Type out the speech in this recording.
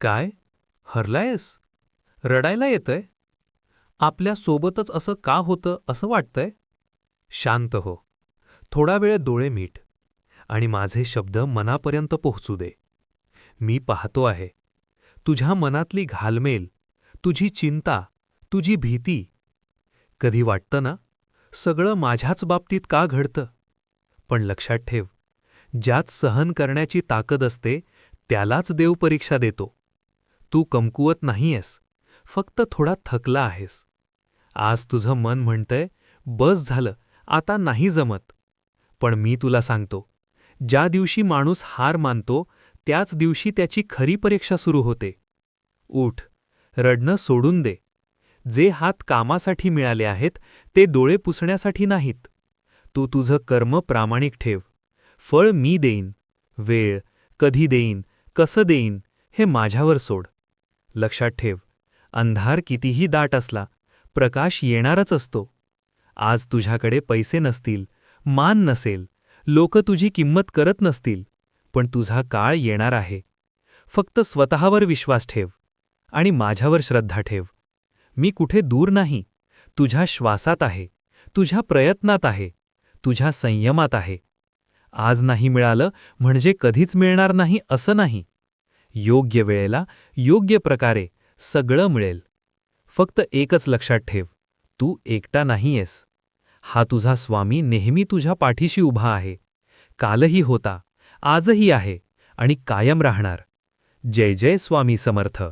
काय? हरलायस? रडायला येतंय? आपल्या सोबतच असं का होतं असं वाटतंय? शांत हो. थोडा वेळ डोळे मीठ आणि माझे शब्द मनापर्यंत पोहोचू दे. मी पाहतो आहे. तुझ्या मनातली घालमेल तुझी चिंता तुझी भीती. कधी वाटतं ना सगळं माझ्याच बाबतीत का घडतं? पण लक्षात ठेव ज्यात सहन करण्याची ताकद असते त्यालाच देव परीक्षा देतो. तू कमकुवत नाहीयेस फक्त थोडा थकला आहेस. आज तुझं मन म्हणतंय बस झालं आता नाही जमत. पण मी तुला सांगतो ज्या दिवशी माणूस हार मानतो त्याच दिवशी त्याची खरी परीक्षा सुरू होते. उठ रडणं सोडून दे. जे हात कामासाठी मिळाले आहेत ते डोळे पुसण्यासाठी नाहीत. तू तुझं कर्म प्रामाणिक ठेव. फळ मी देईन. वेळ कधी देईन कसं देईन हे माझ्यावर सोड. लक्षात ठेव अंधार कितीही दाट असला प्रकाश येणारच असतो. आज तुझ्याकडे पैसे नसतील मान नसेल लोक तुझी किंमत करत नसतील पण तुझा काळ येणार आहे. फक्त स्वतःवर विश्वास ठेव आणि माझ्यावर श्रद्धा ठेव. मी कुठे दूर नाही तुझ्या श्वासात आहे तुझ्या प्रयत्नात आहे तुझ्या संयमात आहे. आज नाही मिळालं म्हणजे कधीच मिळणार नाही असं नाही. योग्य वेळेला योग्य प्रकारे सगळं मिळेल. फक्त एकच लक्षात ठेव तू एकटा नाहीयेस. हा तुझा स्वामी नेहमी तुझ्या पाठीशी उभा आहे. कालही होता आजही आहे आणि कायम राहणार. जय जय स्वामी समर्थ.